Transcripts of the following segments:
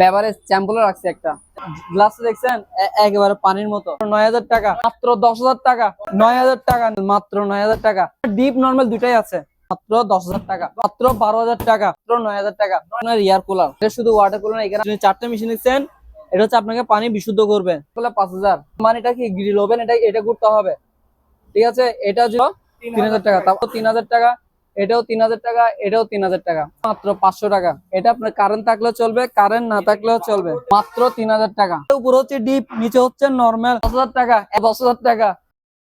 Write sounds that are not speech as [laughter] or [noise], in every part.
ব্যাপারে স্যাম্পলও রাখছি একটা। গ্লাস দেখছেন একেবারে পানির মতো। নয় হাজার টাকা, মাত্র দশ হাজার টাকা, নয় হাজার টাকা, মাত্র নয় হাজার টাকা। ডিপ নর্মাল দুটাই আছে, মাত্র দশ হাজার টাকা, মাত্র বারো হাজার টাকা, মাত্র নয় হাজার টাকা। এয়ার কুলার এটা শুধু ওয়াটার কুলার এখানে চারটে মেশিন দিচ্ছেন এটা হচ্ছে আপনাকে পানি বিশুদ্ধ করবে। পাঁচ হাজার। মানে এটা কি গ্রিল ওভেন এটা এটা করতে হবে। ঠিক আছে? এটা তিন হাজার টাকা তারপর তিন হাজার টাকা। এটাও তিন হাজার টাকা, এটাও তিন হাজার টাকা। মাত্র পাঁচশো টাকা। এটা আপনার কারেন্ট থাকলেও চলবে কারেন্ট না থাকলেও চলবে। মাত্র তিন হাজার টাকা। উপরে হচ্ছে ডিপ নিচে হচ্ছে নর্মাল দশ হাজার টাকা দশ হাজার টাকা।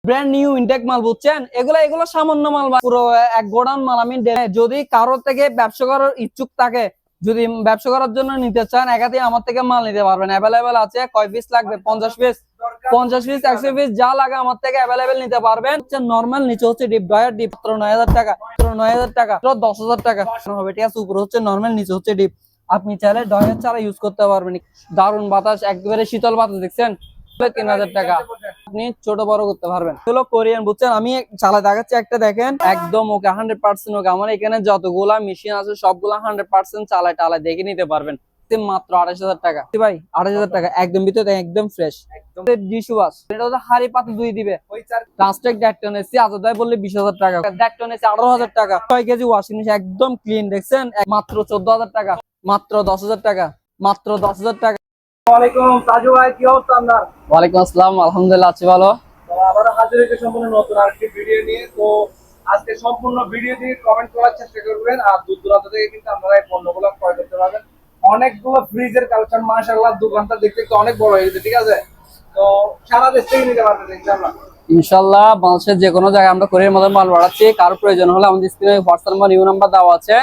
ব্র্যান্ড নিউ ইনটেক মাল বুঝছেন? এগুলো এগুলো সামান্য মাল পুরো এক গোডাউন মাল আমি যদি কারোর থেকে ব্যবসা করার ইচ্ছুক থাকে যদি ব্যবসা করার জন্য নিতে চান, একাধিক আমার থেকে মাল নিতে পারবেন। অ্যাভেলেবেল আছে, কয় পিস লাগবে? পঞ্চাশ পিস পঞ্চাশ পিস একশো পিস যা লাগে আমার থেকে অ্যাভেলেবেল নিতে পারবেন। হচ্ছে নর্মাল নিচে হচ্ছে ডিপ ডয়ার ডিপ মাত্র নয় হাজার টাকা। নয় হাজার টাকা দশ হাজার টাকা। হবে, ঠিক আছে? উপরে হচ্ছে নর্মাল নিচে হচ্ছে ডিপ আপনি চাইলে ডয়ার ছাড়া ইউজ করতে পারবেন। দারুণ বাতাস, একবারে শীতল বাতাস, দেখছেন? তিন হাজার টাকা। আপনি ছোট বড় করতে পারবেন। এগুলো কোরিয়ান বুঝছেন? আমি চালা দেখাচ্ছি একটা দেখেন। একদম ওকে হান্ড্রেড পার্সেন্ট ওকে। আমার এখানে যতগুলা মেশিন আছে সবগুলা হান্ড্রেড পার্সেন্ট চালায় টালায় দেখে নিতে পারবেন। মাত্র হাজার টাকা। ভাই হাজার টাকা। একদম ভিতরে একদম ফ্রেশ ডিশ ওয়াশ এটা হচ্ছে হাড়ি পাতে দুই দিবে। এসি আজাদ ভাই বললে বিশ হাজার টাকা। এসি আঠারো হাজার টাকা। ছয় কেজি ওয়াশিং মেশিন একদম ক্লিন দেখছেন? মাত্র চোদ্দ হাজার টাকা। মাত্র দশ হাজার টাকা। মাত্র দশ হাজার টাকা। ওয়ালাইকুম সাজু ভাই কি অবস্থা আপনার? ওয়ালাইকুম আসসালাম আলহামদুলিল্লাহ আছি ভালো। তো আবার হাজির হয়েছে সম্পূর্ণ নতুন আরেকটি ভিডিও নিয়ে। তো আজকে সম্পূর্ণ ভিডিও দিয়ে কমেন্ট করার চেষ্টা করবেন আর দূর দূরান্ত থেকে কিন্তু আপনারা এই পণ্যগুলো ক্রয় করতে পারবেন। অনেকগুলো ফ্রিজের কালেকশন মাশাআল্লাহ দোকানটা দেখতে একটু অনেক বড় হয়ে গেছে ঠিক আছে? তো সারা দেশ থেকে নিতে পারবেন ইনশাআল্লাহ। ইনশাল্লাহ বাংলাদেশের যে কোনো জায়গায় আমরা কোরিয়ার মধ্যে মাল বাড়াচ্ছি। কারও প্রয়োজন হলে আমাদের স্ক্রিনে হোয়াটসঅ্যাপ নাম্বার নিউ নাম্বার দেওয়া আছে।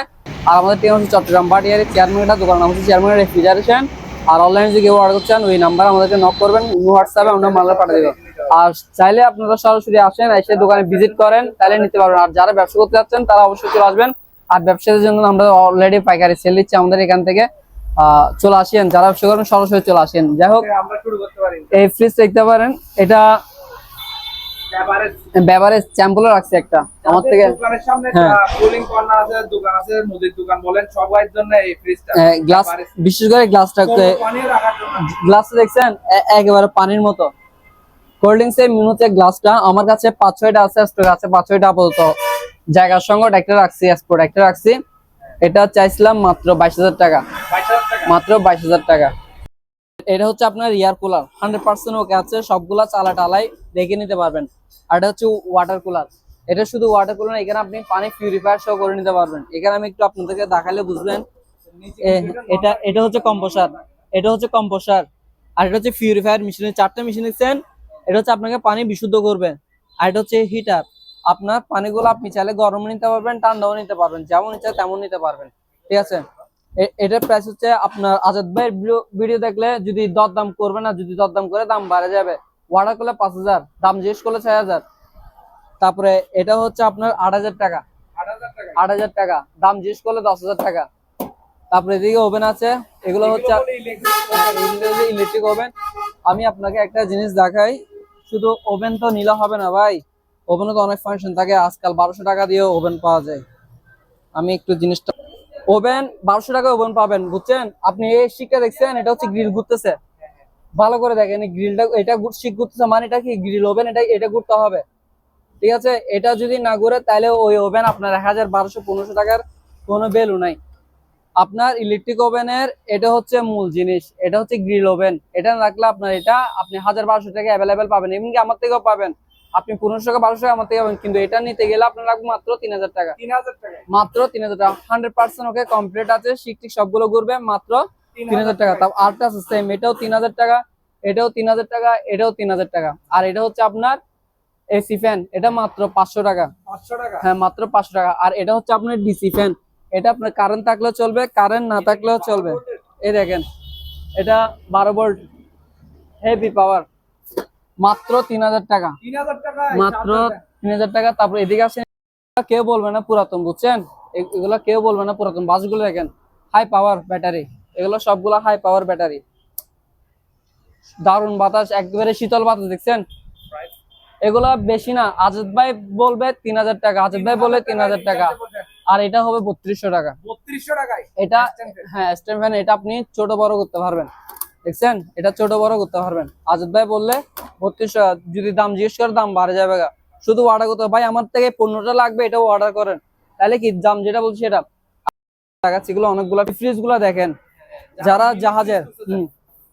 আর আমাদের টিম হচ্ছে চট্টগ্রাম বাটিয়ারি চেয়ারম্যানটা দোকান নাম হচ্ছে চেয়ারম্যান রেফ্রিজারেশন আর অনলাইনে যদি কেউ অর্ডার করছেন ওই নাম্বার আমাদেরকে নক করবেন হোয়াটসঅ্যাপে আমরা মালটা পাঠিয়ে দেবো। আর চাইলে আপনারা সরাসরি আসেন এসে দোকানে ভিজিট করেন তাহলে নিতে পারবেন। আর যারা ব্যবসা করতে যাচ্ছেন তারা অবশ্যই চলে আসবেন। আর ব্যবসাদের জন্য আমরা অলরেডি পাইকারি সেল দিচ্ছি আমাদের এখান থেকে। আহ, চলে আসেন যারা ব্যবসা করেন সরাসরি চলে আসেন। যাই হোক আমরা শুরু করতে পারি। এই ফ্রিজ দেখতে পারেন এটা ব্যাপারে স্যাম্পলও রাখছি একটা। আমার থেকে দোকানের সামনে হ্যাঁ। কুলিং কর্নার আছে দোকান আছে মুদির দোকান বলেন সবার জন্য এই ফ্রিজটা গ্লাস বিশেষ করে গ্লাসটা গ্লাস দেখছেন? একেবারে পানির মতো। কোল্ড ড্রিঙ্কস এর মিনুতে গ্লাসটা আমার কাছে পাঁচ ছয়টা আছে স্টক আছে পাঁচ ছয়টা আপাতত। জায়গার সঙ্গে একটা রাখছি এক্সপোর্ট একটা রাখছি। এটা চাইছিলাম মাত্র বাইশ হাজার টাকা। মাত্র বাইশ হাজার টাকা। এটা হচ্ছে আপনার air cooler. Hundred percent okay আছে, সবগুলা চালা টালাই দেখে নিতে পারবেন। আর এটা হচ্ছে ওয়াটার কুলার এটা শুধু ওয়াটার কুলার এখানে আপনি পানি পিউরিফায়ার সহ করে নিতে পারবেন। এখানে আমি একটু আপনাদেরকে দেখালে বুঝবেন। এটা এটা হচ্ছে কম্পোসার এটা হচ্ছে কম্পোসার আর এটা হচ্ছে পিউরিফায়ার মেশিন চারটে মেশিন দিচ্ছেন এটা হচ্ছে আপনাকে পানি বিশুদ্ধ করবে। আর এটা হচ্ছে হিটার আপনার পানিগুলো আপনি চাইলে গরম নিতে পারবেন, ঠান্ডাও নিতে পারবেন, যেমন ইচ্ছা তেমন নিতে পারবেন। ঠিক আছে? এটার প্রাইস হচ্ছে আপনার আজাদ ভাইয়ের ভিডিও দেখলে যদি দর দাম করবে না যদি দর দাম করে দাম বাড়ে যাবে। ওয়ার্ডার করলে পাঁচ হাজার দাম জিজ্ঞেস করলে ছয় হাজার। তারপরে এটা হচ্ছে আপনার আট হাজার টাকা। আট হাজার টাকা দাম জিজ্ঞেস করলে দশ হাজার টাকা। তারপরে এদিকে ওভেন আছে এগুলো হচ্ছে ইলেকট্রিক ওভেন আমি আপনাকে একটা জিনিস দেখাই শুধু ওভেন তো নিলে হবে না ভাই। ওভেনে তো অনেক ফাংশন থাকে আজকাল বারোশো টাকা দিয়েও ওভেন পাওয়া যায়। আমি একটু জিনিসটা ওভেন বারোশো টাকা ওভেন পাবেন, বুঝছেন? আপনি এই শিকটা দেখছেন, এটা হচ্ছে গ্রিল ঘুরতেছে। ভালো করে দেখেন গ্রিলটা, এটা শিক ঘুরতেছে মানে এটা কি গ্রিল ওভেন? এটা এটা ঘুরতে হবে। ঠিক আছে? এটা যদি না ঘুরে, তাহলে ওই ওভেন আপনার এক হাজার বারোশো, পনেরোশো টাকার কোনো ভ্যালু নাই। আপনার ইলেকট্রিক ওভেনের এটা হচ্ছে মূল জিনিস, এটা হচ্ছে গ্রিল ওভেন। এটা রাখলে আপনার এটা, আপনি হাজার বারোশো টাকা অ্যাভেলেবেল পাবেন, এমনকি আমার থেকেও পাবেন। আপনি পনেরোশো টাকা বারোশো টাকা আমার থেকে পাবেন। কিন্তু এটা নিতে গেলে আপনার লাগবে মাত্র তিন হাজার টাকা। তিন হাজার টাকা। মাত্র তিন হাজার টাকা। হান্ড্রেড পার্সেন্ট ওকে কমপ্লিট আছে। শিক টিক সবগুলো ঘুরবে মাত্র তিন হাজার টাকা। তাও আরটা আছে সেম এটাও তিন হাজার টাকা এটাও তিন হাজার টাকা এটাও তিন হাজার টাকা। আর এটা হচ্ছে আপনার এসি ফ্যান এটা মাত্র পাঁচশো টাকা। পাঁচশো টাকা। হ্যাঁ মাত্র পাঁচশো টাকা। আর এটা হচ্ছে আপনার ডিসি ফ্যান এটা আপনার কারেন্ট থাকলেও চলবে কারেন্ট না থাকলেও চলবে। এই দেখেন এটা বারো ভোল্ট হেভি পাওয়ার মাত্র তিন হাজার টাকা। টাকা মাত্র তিন হাজার টাকা তারপর এদিকে আসেন। কেউ বলবে না পুরাতন বুঝছেন? এগুলো কেউ বলবে না পুরাতন। বাসগুলো দেখেন হাই পাওয়ার ব্যাটারি এগুলো সবগুলো হাই পাওয়ার ব্যাটারি দারুণ বাতাস একবারে শীতল বাতাস দেখছেন? এগুলো বেশি না। আজাদ ভাই বলবে তিন হাজার টাকা আজাদ ভাই বলে তিন হাজার টাকা। আর এটা হবে বত্রিশশো টাকা। বত্রিশশো টাকায়? এটা হ্যাঁ স্ট্যান্ড ফ্যান এটা আপনি ছোট বড় করতে পারবেন। দেখছেন? এটা ছোট বড় করতে পারবেন। আজাদ ভাই বললে, বত্রিশশো, যদি দাম জিজ্ঞেস করে দাম বাড়ে যাবে গা। শুধু অর্ডার করতে। ভাই, আমার থেকে পণ্যটা লাগবে, এটাও অর্ডার করেন। তাহলে কি দাম যেটা বলছি সেটা? দেখাচ্ছি এগুলো অনেকগুলো ফ্রিজগুলো দেখেন। যারা জাহাজের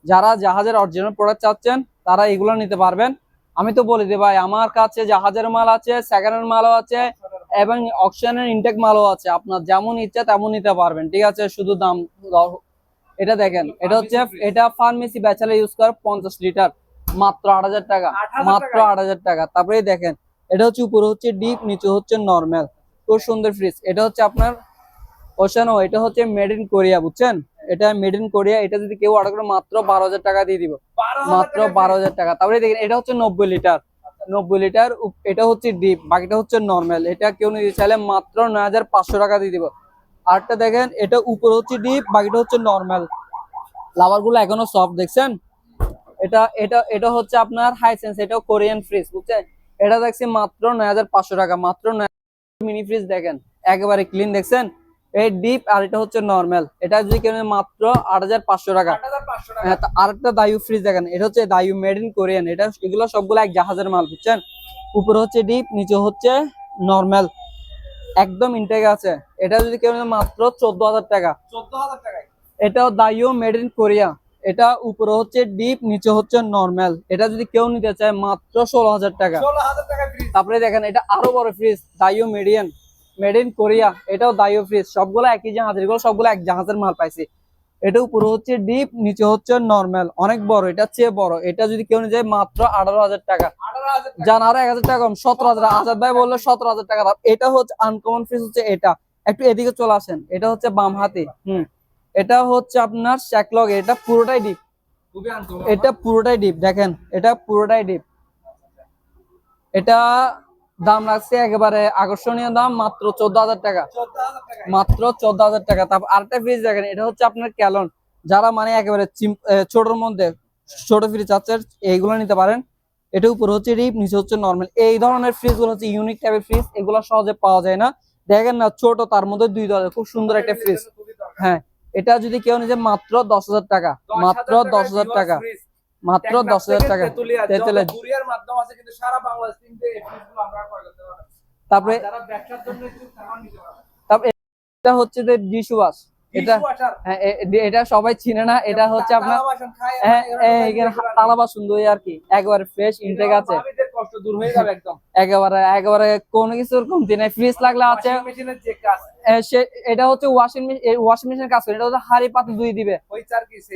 যারা জাহাজের অরিজিনাল প্রোডাক্ট চাচ্ছেন, তারা এগুলো নিতে পারবেন। আমি তো বলে দিই ভাই, আমার কাছে জাহাজের মাল আছে সেকেন্ড হ্যান্ড মালও আছে, এবং অকশনের ইনটেক মালও আছে। আপনার যেমন ইচ্ছা তেমন নিতে পারবেন। ঠিক আছে? শুধু দাম এটা দেখেন এটা হচ্ছে এটা ফার্মেসি ব্যাচেলার ইউজ করে পঞ্চাশ লিটার মাত্র আট হাজার টাকা মাত্র আট হাজার টাকা। তারপরে দেখেন এটা হচ্ছে উপরে হচ্ছে ডিপ নিচে হচ্ছে নর্মাল খুব সুন্দর ফ্রিজ এটা হচ্ছে আপনার ওশানো এটা হচ্ছে মেড ইন কোরিয়া বুঝছেন? এটা মেড ইন কোরিয়া এটা যদি কেউ অর্ডার করে মাত্র বারো হাজার টাকা দিয়ে দিব। মাত্র বারো হাজার টাকা। তারপরে দেখেন এটা হচ্ছে নব্বই লিটার নব্বই লিটার এটা হচ্ছে ডিপ বাকিটা হচ্ছে নর্মাল এটা কেউ নিতে চাইলে মাত্র নয় হাজার পাঁচশো টাকা দিয়ে দিব। আরটা দেখেন এটা উপরে হচ্ছে ডিপ বাকিটা হচ্ছে নর্মাল লাভারগুলো এখনও সফট দেখছেন? এটা এটা এটা হচ্ছে আপনার হাই সেন্স এটাও কোরিয়ান ফ্রিজ বুঝছেন? এটা দেখছি মাত্র নয় হাজার পাঁচশো টাকা মাত্র নয় মিনি ফ্রিজ দেখেন একেবারে ক্লিন দেখছেন? এই ডিপ আর এটা হচ্ছে নর্মাল এটা যদি কেন মাত্র আট হাজার পাঁচশো টাকা। 8,500 টাকা। হ্যাঁ আরেকটা দায়ু ফ্রিজ দেখেন এটা হচ্ছে দায়ু মেড ইন কোরিয়ান এটা এগুলো সবগুলো এক জাহাজের মাল বুঝছেন? উপরে হচ্ছে ডিপ নিচে হচ্ছে নর্মাল একদম ইনটেক আছে। এটা যদি কেউ মাত্র চোদ্দ হাজার টাকা। 14,000 টাকায়। এটাও মেড ইন কোরিয়া এটা উপরে হচ্ছে ডিপ নিচে হচ্ছে নর্মাল এটা যদি কেউ নিতে চায় মাত্র ষোলো হাজার টাকা। 16,000 টাকা ফ্রিজ তারপরে দেখেন এটা আরও বড় ফ্রিজ দায়ু মিডিয়ান মেড ইন কোরিয়া এটাও দায়ু ফ্রিজ সবগুলো একই জাহাজের এগুলো সবগুলো এক জাহাজের মাল পাইছি। এটা উপরে হচ্ছে ডিপ নিচে হচ্ছে নর্মাল অনেক বড় এটা চেয়ে বড়। এটা যদি কেউ যায় মাত্র আঠারো হাজার টাকা। 18,000 টাকা। জান আরও এক হাজার টাকা কম সতেরো হাজার আজাদ ভাই বলল সতেরো হাজার টাকা দাম। এটা হচ্ছে আনকমন ফ্রিজ হচ্ছে এটা। একটু এদিকে চলে আসেন। এটা হচ্ছে বাম হাতে। হুম। এটা হচ্ছে আপনার শ্যাকলগ এটা পুরোটাই ডিপ এটা পুরোটাই ডিপ দেখেন এটা পুরোটাই ডিপ এটা দাম রাখছে একেবারে আকর্ষণীয় দাম, মাত্র চোদ্দ হাজার টাকা। মাত্র চোদ্দ হাজার টাকা। তারপর আরেকটা ফ্রিজ দেখেন, এটা হচ্ছে আপনার ক্যালন। যারা মানে একেবারে ছোটর মধ্যে ছোট ফ্রিজ আছে এইগুলো নিতে পারেন। এটা উপরে হচ্ছে রিপ নিচে হচ্ছে নর্মাল এই ধরনের ফ্রিজগুলো হচ্ছে ইউনিক টাইপের ফ্রিজ এগুলো সহজে পাওয়া যায় না। দেখেন না, ছোট, তার মধ্যে দুই ধরনের, খুব সুন্দর একটা ফ্রিজ হ্যাঁ এটা যদি কেউ নিজে মাত্র দশ হাজার টাকা, মাত্র দশ হাজার টাকা। মাত্র দশ হাজার টাকা তেঁতুলিয়া। কুরিয়ার মাধ্যম আছে কিন্তু সারা বাংলাদেশ কিন্তু এই ফিসগুলো আমরা ক্রয় করতে পারবেন। তারপরে যারা ব্যবসার জন্য ইচ্ছুক তারাও নিতে পারবেন। তারপরে এটা হচ্ছে যে ডিশ ওয়াশ এটা হ্যাঁ এটা সবাই চিনে না এটা হচ্ছে আপনার বাসন হ্যাঁ, টাইপের এখানে সুন্দর আর কি একবারে ফ্রেশ ইনটেক আছে। কষ্ট দূর হয়ে যাবে একদম। একেবারে একেবারে কোনো কিছুর কমতি নাই ফ্রিজ লাগলে আছে। এটা হচ্ছে ওয়াশিং ওয়াশিং মেশিনের কাজ করে এটা হচ্ছে হাড়ি পাতিল দুই দিবে।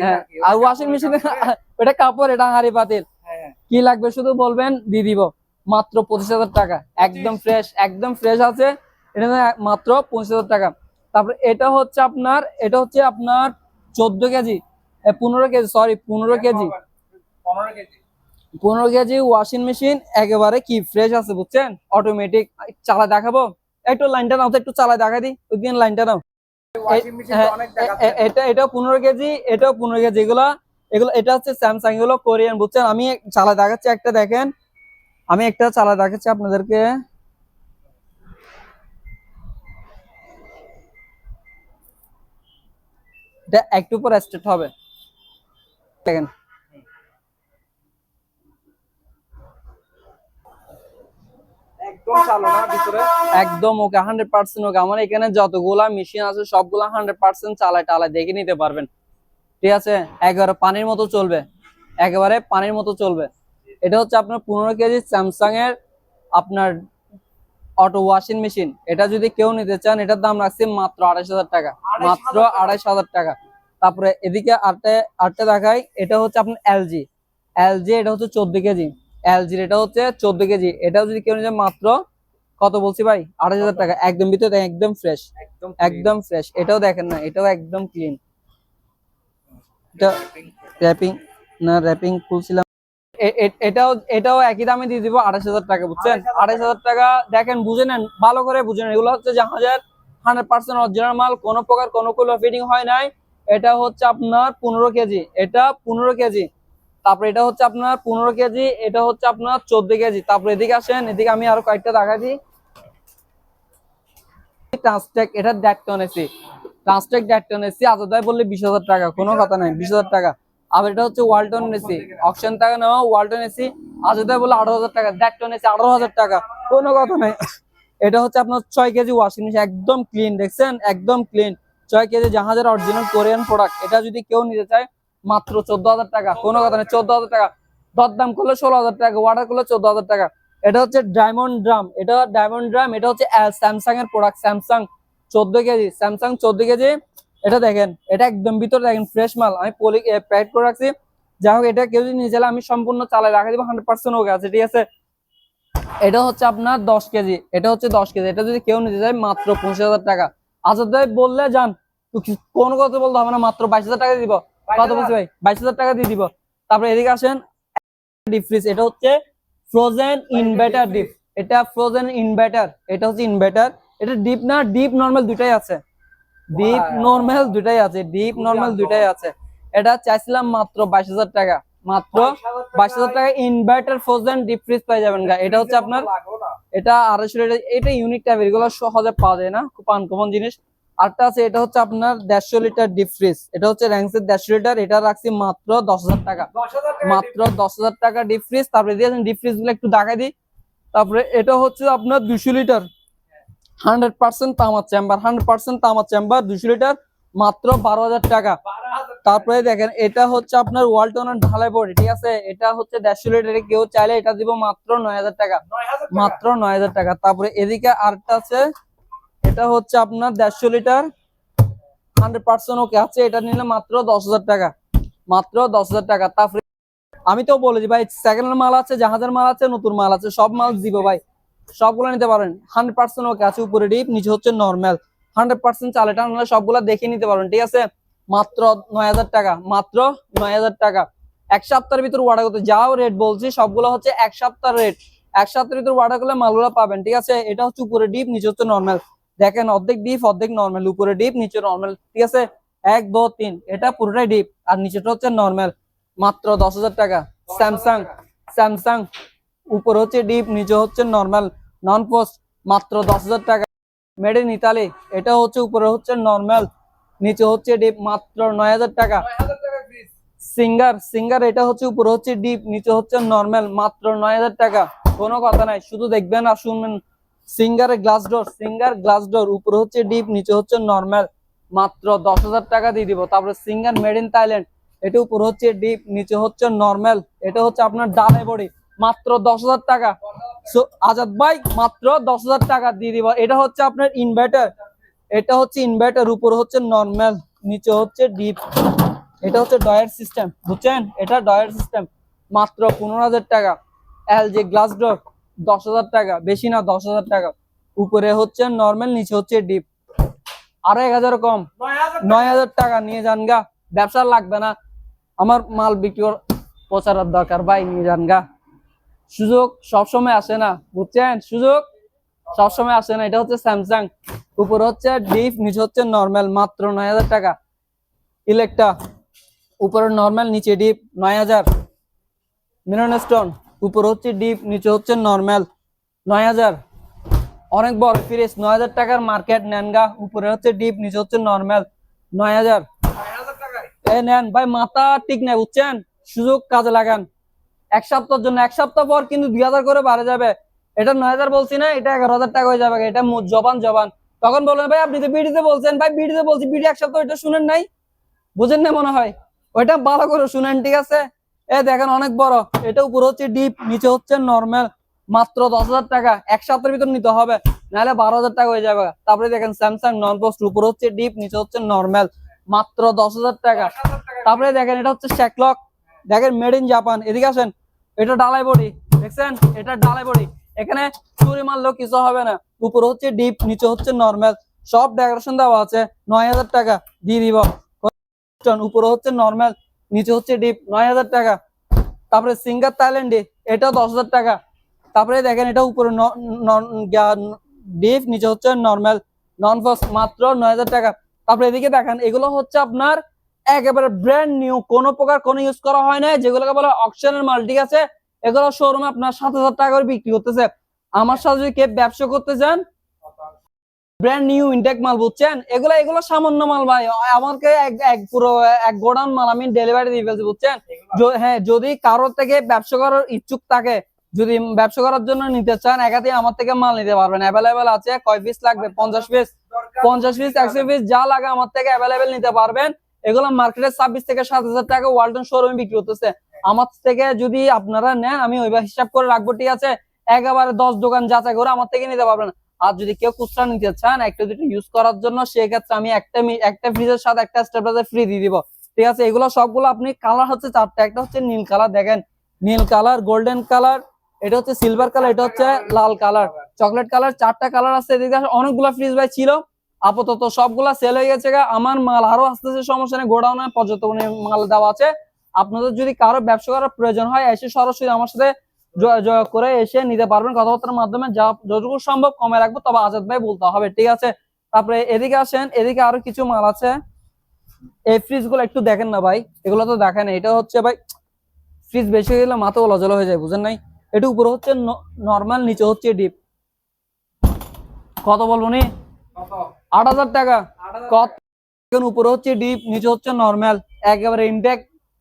হ্যাঁ আর ওয়াশিং মেশিনে কাপড়ে, [laughs] এটা হাড়ি পাতিল কি লাগবে শুধু বলবেন দিয়ে দিব। মাত্র পঁচিশ হাজার টাকা। একদম ফ্রেশ একদম ফ্রেশ আছে। এটা মাত্র পঁচিশ হাজার টাকা। তারপরে এটা হচ্ছে আপনার এটা হচ্ছে আপনার চোদ্দ কেজি পনেরো কেজি সরি পনেরো কেজি। পনেরো কেজি। পনেরো কেজি ওয়াশিং মেশিন একেবারে কি ফ্রেশ আছে বুঝছেন? অটোমেটিক চালা দেখাবো। একটু লাইনটা নাও তো একটু চালা দেখা দি ওই দিন লাইনটা নাও। হ্যাঁ, অনেক এ- দেখাচ্ছে। এ- এটা পনেরো কেজি এটাও পনেরো কেজি। এগুলো এগুলো এটা হচ্ছে স্যামসাং এগুলো কোরিয়ান বুঝছেন? আমি চালা দেখাচ্ছি একটা দেখেন। আমি একটা চালা দেখাচ্ছি আপনাদেরকে। এটা একটু পর স্টার্ট হবে। দেখেন। একদম ওকে হান্ড্রেড পার্সেন্ট ওকে। আমার এখানে যতগুলা মেশিন আছে সবগুলা হান্ড্রেড পার্সেন্ট চালায় টালায় দেখে নিতে পারবেন। ঠিক আছে? একেবারে পানির মতো চলবে। একেবারে পানির মতো চলবে। এটা হচ্ছে আপনার পনেরো কেজি স্যামসাং এর আপনার অটো ওয়াশিং মেশিন এটা যদি কেউ নিতে চান এটার দাম রাখছি মাত্র আড়াইশ হাজার টাকা। মাত্র আড়াইশ হাজার টাকা। তারপরে এদিকে আটটা আটটা দেখাই এটা হচ্ছে আপনার এলজি এলজি এটা হচ্ছে চোদ্দ কেজি। এলজির এটা হচ্ছে চোদ্দ কেজি। এটাও যদি কেউ নিতে মাত্র কত বলছি ভাই? আড়াইশ হাজার টাকা। একদম ভিতরে দেখেন, একদম ফ্রেশ একদম একদম ফ্রেশ এটাও দেখেন না এটাও একদম ক্লিন এটা র্যাপিং না র্যাপিং খুলছিলাম এটাও এটাও একই দামে দিয়ে দিব আড়াইশ হাজার টাকা বুঝছেন? 28,000 আড়াইশ হাজার টাকা দেখেন বুঝে নেন ভালো করে বুঝে নেন। এগুলো হচ্ছে জাহাজের হান্ড্রেড পার্সেন্ট অরিজিনাল মাল কোনো প্রকার কোনো ফিটিং হয় নাই। এটা হচ্ছে আপনার পনেরো কেজি এটা পনেরো কেজি। তারপরে এটা হচ্ছে আপনার পনেরো কেজি এটা হচ্ছে আপনার চোদ্দ কেজি। তারপরে এদিকে আসেন এদিকে আমি আরও কয়েকটা দেখা দিই। ট্রান্সটেক এটা ড্যাটটন এসি ট্রান্সটেক ড্যাটটন এসি আজাদায় বললে বিশ হাজার টাকা কোনো কথা নাই বিশ হাজার টাকা। আবার এটা হচ্ছে ওয়ালটন এসি অপশন টাকা নেওয়া ওয়ালটন এসি আজাদায় বললে আঠারো হাজার টাকা ড্যাটটন এসি আঠারো হাজার টাকা। কোনো কথা নাই। এটা হচ্ছে আপনার ছয় কেজি ওয়াশিং মেশিন একদম ক্লিন দেখছেন? একদম ক্লিন ছয় কেজি জাহাজের অরিজিনাল কোরিয়ান প্রোডাক্ট এটা যদি কেউ নিতে চায় মাত্র চোদ্দ হাজার টাকা। কোনো কথা নেই চোদ্দ হাজার টাকা। দরদাম করলে ষোলো হাজার টাকা ওয়াটার করলে চোদ্দ হাজার টাকা। এটা হচ্ছে ডায়মন্ড ড্রাম এটা ডায়মন্ড ড্রাম এটা হচ্ছে স্যামসাং এর প্রোডাক্ট স্যামসাং চোদ্দ কেজি স্যামসাং চোদ্দ কেজি। এটা দেখেন এটা একদম ভিতরে দেখেন ফ্রেশ মাল। আমি পলি প্যাক করে রাখছি। যাই হোক এটা কেউ যদি নিয়ে চাইলে আমি সম্পূর্ণ চালাই রাখা দিব হান্ড্রেড পার্সেন্ট ওকে আছে ঠিক আছে? এটা হচ্ছে আপনার দশ কেজি এটা হচ্ছে দশ কেজি। এটা যদি কেউ নিতে চায় মাত্র পঁচিশ হাজার টাকা। আজাদ ভাই বললে যান কোন কথা বলতে হবে না মাত্র বাইশ হাজার টাকা দিব। কত বলছি ভাই বাইশ হাজার টাকা দিয়ে দিব। তারপরে এদিকে আসেন ডিপ ফ্রিজ এটা হচ্ছে ফ্রোজেন ইনভার্টার ডিপ এটা ফ্রোজেন ইনভার্টার এটা হচ্ছে ইনভার্টার এটা ডিপ না ডিপ নর্মাল দুটাই আছে। ডিপ। নরমাল দুটাই আছে ডিপ নরমাল দুটাই আছে। এটা চাইছিলাম মাত্র বাইশ হাজার টাকা। মাত্র বাইশ হাজার টাকা ইনভার্টার ফ্রোজেন ডিপ ফ্রিজ পেয়ে যাবেন গা এটা হচ্ছে আপনার এটা আড়াইশো এটা ইউনিক টাইপের এগুলো সহজে পাওয়া যায় না খুব আনকমন জিনিস। আরটা আছে এটা হচ্ছে আপনার দেড়শো লিটার ডিপ ফ্রিজ এটা হচ্ছে র্যাঙ্কসের দেড়শো লিটার এটা রাখছি মাত্র দশ হাজার টাকা। মাত্র দশ হাজার টাকা ডিপ ফ্রিজ তারপরে দিয়েছেন ডিপ ফ্রিজগুলো একটু দেখাই দিই। তারপরে এটা হচ্ছে আপনার দুশো লিটার হান্ড্রেড পার্সেন্ট তামার চেম্বার, হান্ড্রেড পার্সেন্ট তামার চেম্বার দুশো লিটার মাত্র বারো হাজার টাকা। তারপরে দেখেন, এটা হচ্ছে আপনার ওয়ালটনের ঢালাই বডি, ঠিক আছে? এটা হচ্ছে দেড়শো লিটারে কেউ চাইলে এটা দিব মাত্র নয় হাজার টাকা। মাত্র নয় হাজার টাকা। তারপরে এদিকে আরেকটা আছে, এটা হচ্ছে আপনার দেড়শো লিটার, হান্ড্রেড পার্সেন্ট ওকে আছে, এটা নিলে মাত্র দশ হাজার টাকা। মাত্র দশ হাজার টাকা। তারপরে আমি তো বলেছি ভাই সেকেন্ড মাল আছে, জাহাজের মাল আছে, নতুন মাল আছে, সব মাল দিব ভাই। সবগুলো নিতে পারেন। হান্ড্রেড পার্সেন্ট ওকে আছে উপরে ডিপ নিচে হচ্ছে নর্মাল হান্ড্রেড পার্সেন্ট চাল এটা নাহলে সবগুলো দেখে নিতে পারবেন, ঠিক আছে? মাত্র নয় হাজার টাকা, মাত্র নয় হাজার টাকা। এক সপ্তাহের ভিতর অর্ডার করতে, যাও রেট বলছি, সবগুলো হচ্ছে এক সপ্তাহ রেট এক সপ্তাহের ভিতর অর্ডার করলে মালগুলো পাবেন, ঠিক আছে? এটা হচ্ছে উপরে ডিপ নিচে হচ্ছে নর্মাল দেখেন, অর্ধেক ডিপ অর্ধেক নর্মাল উপরে ডিপ নিচে নর্মাল ঠিক আছে? এক, দু, তিন, এটা পুরোটাই ডিপ আর নিচেটা হচ্ছে নর্মাল মাত্র দশ হাজার টাকা। স্যামসাং স্যামসাং উপরে হচ্ছে ডিপ নিচে হচ্ছে নর্মাল নন পোস্ট মাত্র দশ হাজার টাকা। মেড ইন ইতালি এটা হচ্ছে উপরে হচ্ছে নর্মাল নিচে হচ্ছে ডিপ মাত্র নয় হাজার টাকা। সিঙ্গার সিঙ্গার এটা হচ্ছে উপরে হচ্ছে ডিপ নিচে হচ্ছে নর্মাল মাত্র নয় হাজার টাকা। কোনো কথা নাই শুধু দেখবেন আর শুনবেন। সিঙ্গারের glass door Singer glass door উপরে হচ্ছে ডিপ নিচে হচ্ছে নর্মাল মাত্র দশ হাজার টাকা দিয়ে দিব। তারপরে সিঙ্গার মেড ইন থাইল্যান্ড এটা উপরে হচ্ছে ডিপ নিচে হচ্ছে নর্মাল এটা হচ্ছে আপনার ডালে বডি। মাত্র দশ হাজার টাকা। সো আজাদ ভাই মাত্র দশ হাজার টাকা দিয়ে দিব। এটা হচ্ছে আপনার ইনভার্টার এটা হচ্ছে ইনভার্টার উপর হচ্ছে নর্মাল নিচে হচ্ছে ডিপ এটা হচ্ছে ডয়ার সিস্টেম বুঝছেন? এটা ডয়ার সিস্টেম মাত্র পনেরো হাজার টাকা। এল যে গ্লাস ডোর দশ হাজার টাকা। বেশি না দশ হাজার টাকা। উপরে হচ্ছে নর্মাল নিচে হচ্ছে ডিপ আরও এক হাজার কম। নয় হাজার টাকা। নিয়ে যান গা। ব্যবসা লাগবে না। আমার মাল বিক্রি কর- প্রচারের দরকার ভাই নিয়ে যান গা। সুযোগ সবসময় আসে না বুঝছেন? সুযোগ সবসময় আসে না। এটা হচ্ছে স্যামসাং উপর হচ্ছে ডিপ নিচে হচ্ছে নর্মাল মাত্র নয় হাজার টাকা। ইলেকটা উপরে নর্মাল নিচে ডিপ নয় হাজার। মিলন স্টোন উপরে হচ্ছে ডিপ নিচে হচ্ছে নর্মাল নয় হাজার। অনেক বড় ফ্রিজ নয় হাজার টাকার মার্কেট নেন গা। উপরে হচ্ছে ডিপ নিচে হচ্ছে নর্মাল নয় হাজার। এ নেন ভাই মাথা ঠিক নাই বুঝছেন? সুযোগ কাজে লাগান। এক সপ্তাহের জন্য, এক সপ্তাহ পর কিন্তু দুই হাজার করে বাড়ে যাবে। এটা নয় হাজার বলছি না, এটা এগারো হাজার টাকা হয়ে যাবে। এটা জবান জবান। তখন বলবেন ভাই, আপনি তো বিডিতে বলছেন। ভাই, বিডিতে বলছি, বিডি এক সপ্তাহ এটা শুনেন নাই। বুঝেন না মনে হয়। ওইটা ভালো করে শুনেন, ঠিক আছে? এ, দেখেন, অনেক বড়। এটা উপরে হচ্ছে ডিপ, নিচে হচ্ছে নর্মাল। মাত্র দশ হাজার টাকা। এক সপ্তাহের ভিতর নিতে হবে। নাহলে বারো হাজার টাকা হয়ে যাবে। তারপরে দেখেন স্যামসাং নন পোস্ট উপরে হচ্ছে ডিপ, নিচে হচ্ছে নর্মাল। মাত্র দশ হাজার টাকা। তারপরে দেখেন, এটা হচ্ছে শ্যাকলক দেখেন মেড ইন জাপান এদিকে আসেন, এটা ডালাই বডি, দেখছেন? এটা ডালাই বডি। এখানে চুরি মারলেও কিছু হবে না। উপরে হচ্ছে ডিপ, নিচে হচ্ছে নর্মাল সব ডেকোরেশন দেওয়া আছে, নয় হাজার টাকা দিয়ে দিব। উপরে হচ্ছে নর্মাল নিচে হচ্ছে ডিপ, নয় হাজার টাকা। তারপরে সিঙ্গার থাইল্যান্ডে এটা দশ হাজার টাকা। তারপরে দেখেন, এটা উপরে ডিপ, নিচে হচ্ছে নর্মাল নন ফস মাত্র নয় হাজার টাকা। তারপরে এদিকে দেখেন, এগুলো হচ্ছে আপনার একেবারে ব্র্যান্ড নিউ কোনো প্রকার কোনো ইউজ করা হয় না যেগুলোকে বলে অকশনের মাল ঠিক আছে? এগুলো শোরুমে আপনার সাত হাজার টাকা করে বিক্রি করতেছে। আমার সাথে যদি কেউ ব্যবসা করতে চান ব্র্যান্ড নিউ ইনটেক মাল বুঝছেন? এগুলো এগুলো সামান্য মাল ভাই আমাকে এক এক পুরো এক গোডাউন মাল আমি ডেলিভারি দিয়ে ফেলছি বুঝছেন? হ্যাঁ যদি কারোর থেকে ব্যবসা করার ইচ্ছুক থাকে যদি ব্যবসা করার জন্য নিতে চান একাতে আমার থেকে মাল নিতে পারবেন। অ্যাভেলেবেল আছে কয় পিস লাগবে? পঞ্চাশ পিস পঞ্চাশ পিস একশো পিস যা লাগে আমার থেকে অ্যাভেলেবেল নিতে পারবেন। এগুলো মার্কেটে ছাব্বিশ থেকে সাত হাজার টাকা ওয়ালটন শোরুমে বিক্রি হতেছে। আমার থেকে যদি আপনারা নেন, আমি ওইভাবে হিসাব করে রাখব, ঠিক আছে? একেবারে দশ দোকান যাচাই করে আমার থেকে নিতে পারবেন। আর যদি কেউ খুচরা নিতে চান, একটা দুটো ইউজ করার জন্য সেক্ষেত্রে আমি একটা একটা ফ্রিজের সাথে একটা স্টেবিলাইজার ফ্রি দিয়ে দিব। ঠিক আছে? এগুলো সবগুলো আপনি কালার হচ্ছে চারটা, একটা হচ্ছে নীল কালার দেখেন। নীল কালার গোল্ডেন কালার এটা হচ্ছে সিলভার কালার এটা হচ্ছে লাল কালার চকলেট কালার চারটা কালার আছে, এদিকে অনেকগুলো ফ্রিজ ভাই ছিল। আপাতত সবগুলা সেল হয়ে গেছে। আমার মাল আরও আসতেছে, সমস্যা নেই, গোডাউনে পর্যাপ্ত মাল দেওয়া আছে। আপনাদের যদি কারও ব্যবসা করার প্রয়োজন হয়, এসে সরাসরি আমার সাথে যোগাযোগ করে এসে নিতে পারবেন কথাবার্তার মাধ্যমে। যা যতটুকু সম্ভব কমে রাখব, তবে আজাদ ভাই বলতে হবে, ঠিক আছে? তারপরে এদিকে আসেন, এদিকে আরও কিছু মাল আছে। এই ফ্রিজগুলো একটু দেখেন না ভাই, এগুলো তো দেখেন এটা হচ্ছে ভাই ফ্রিজ বেশি হয়ে গেলে মাথা ওলাজল হয়ে যায়, বুঝেন নাই? এটা উপরে হচ্ছে নর্মাল নিচে হচ্ছে ডিপ কত বলব নি? কত? আট হাজার টাকা। কত উপরে হচ্ছে ডিপ নিচে হচ্ছে নর্মাল একেবারে ইনটেক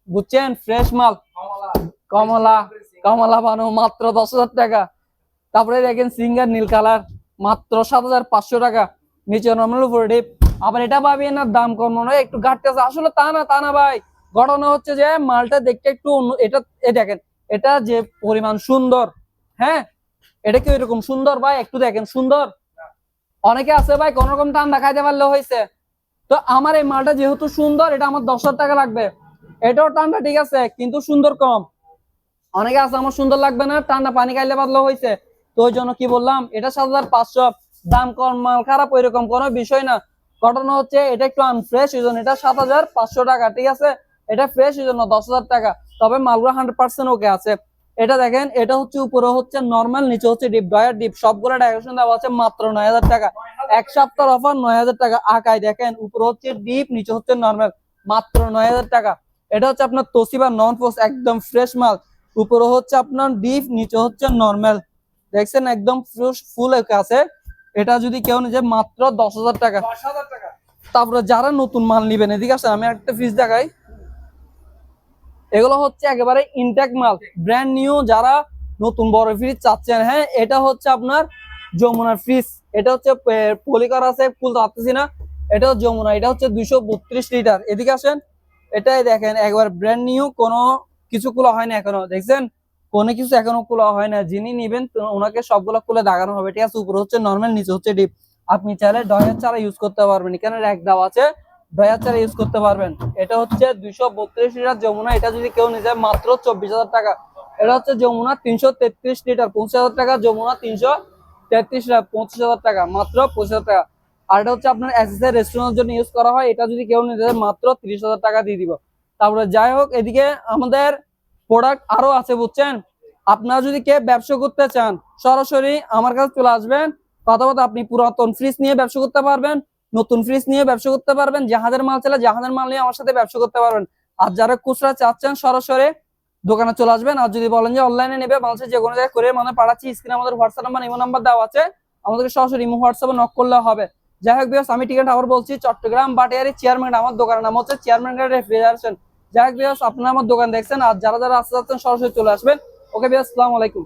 বুঝছেন? ফ্রেশ মাল। কমলা। কমলা কমলা বানো মাত্র দশ হাজার টাকা। তারপরে দেখেন সিঙ্গার নীল কালার মাত্র সাত হাজার পাঁচশো টাকা। নিচে নর্মাল উপরে ডিপ। আবার এটা পাবি না দাম কম মনে হয় একটু ঘাটতেছে আসলে তা না তা না ভাই। ঘটনা হচ্ছে যে মালটা দেখতে একটু এটা এ দেখেন এটা যে পরিমাণ সুন্দর হ্যাঁ? এটা কি এরকম সুন্দর ভাই? একটু দেখেন সুন্দর? অনেকে আছে ভাই, কোন রকম ঠান্ডা খাইতে পারলে হয়েছে তো আমার এই মালটা যেহেতু সুন্দর, এটা আমার দশ টাকা লাগবে। এটাও ঠান্ডা ঠিক আছে, কিন্তু সুন্দর কম। অনেকে আছে, আমার সুন্দর লাগবে না ঠান্ডা পানি খাইলে পারলে হয়েছে তো ওই জন্য কি বললাম, এটা সাত হাজার পাঁচশো। দাম কম, মাল খারাপ, ওইরকম কোনো বিষয় না। ঘটনা হচ্ছে, এটা একটু আনফ্রেশ এই জন্য এটা সাত হাজার পাঁচশো টাকা, ঠিক আছে? এটা ফ্রেশ এই জন্য দশ হাজার টাকা। তবে মালগুলো হান্ড্রেড পার্সেন্ট ওকে আছে। এটা দেখেন এটা হচ্ছে উপরে হচ্ছে নর্মাল নিচে হচ্ছে ডিপ ডয়ার ডিপ সবগুলো ডাইরেকশন দেওয়া আছে মাত্র নয় হাজার টাকা। এক সপ্তাহ অফার নয় হাজার টাকা আকাই দেখেন উপরে হচ্ছে ডিপ নিচে হচ্ছে নর্মাল মাত্র নয় হাজার টাকা। এটা হচ্ছে আপনার তসিবা নন পোস্ট একদম ফ্রেশ মাল। উপরে হচ্ছে আপনার ডিপ নিচে হচ্ছে নর্মাল দেখছেন একদম ফ্রেশ ফুল আছে এটা যদি কেউ নিজে মাত্র দশ হাজার টাকা। দশ হাজার টাকা। তারপরে যারা নতুন মাল নিবেন এদিকে আসেন আমি একটা ফ্রিজ দেখাই। এগুলো হচ্ছে একেবারে ইনটেক মাল ব্র্যান্ড নিউ যারা নতুন বড় ফ্রিজ চাচ্ছেন হ্যাঁ এটা হচ্ছে আপনার যমুনার ফ্রিজ এটা হচ্ছে পলিকার আছে খুলতে পারতেছি না এটা হচ্ছে যমুনা, এটা হচ্ছে দুইশো বত্রিশ লিটার এদিকে আসেন, এটাই দেখেন, একবার ব্র্যান্ড নিউ কোনো কিছু খোলা হয় না এখনও, দেখছেন? কোনো কিছু এখনও খোলা হয় না, যিনি নিবেন ওনাকে সবগুলো খুলে দাগানো হবে, ঠিক আছে? উপরে হচ্ছে নর্মাল নিচে হচ্ছে ডিপ আপনি চাইলে ডয়ার চারা ইউজ করতে পারবেন এখানে র্যাক দেওয়া আছে ডয়ার চারা ইউজ করতে পারবেন। এটা হচ্ছে দুইশো বত্রিশ লিটার যমুনা। এটা যদি কেউ নিতে চায় মাত্র চব্বিশ হাজার টাকা। এটা হচ্ছে যমুনা তিনশো তেত্রিশ লিটার। পঁচিশ হাজার টাকা, যমুনা তিনশো তেত্রিশ লিটার। পঁচিশ হাজার টাকা, মাত্র পঁচিশ হাজার টাকা। আর এটা হচ্ছে আপনার এসএসআই রেস্টুরেন্টের জন্য ইউজ করা হয়। এটা যদি কেউ নিতে চায় মাত্র তিরিশ হাজার টাকা দিয়ে দিব। তারপরে যাই হোক, এদিকে আমাদের প্রোডাক্ট আরও আছে, বুঝছেন? আপনারা যদি কে ব্যবসা করতে চান, সরাসরি আমার কাছে চলে আসবেন। কথা আপনি পুরাতন ফ্রিজ নিয়ে ব্যবসা করতে পারবেন। নতুন ফ্রিজ নিয়ে ব্যবসা করতে পারবেন, জাহাজের মাল চাইলে জাহাজের মাল নিয়ে আমার সাথে ব্যবসা করতে পারবেন। আর যারা খুচরা চাচ্ছেন, সরাসরি দোকানে চলে আসবেন। আর যদি বলেন যে অনলাইনে নেবে বাংলাদেশের যে কোনো জায়গায় করে মানে পাঠাচ্ছি স্ক্রিনে আমাদের হোয়াটসঅ্যাপ নাম্বার ইমো নাম্বার দেওয়া আছে। আমাদেরকে সরাসরি ইমো হোয়াটসঅ্যাপে নক করলে হবে। যাই হোক বিয়াস আমি টিকিট আবার বলছি, চট্টগ্রাম বাটিয়ারি চেয়ারম্যান আমার দোকানের নাম হচ্ছে চেয়ারম্যান রেফ্রিজারেশন যাই হোক বিয়াস আপনারা আমার দোকান দেখছেন। আর যারা যারা আসতে যাচ্ছেন সরাসরি চলে আসবেন। ওকে বিয়াস আসসালামু আলাইকুম।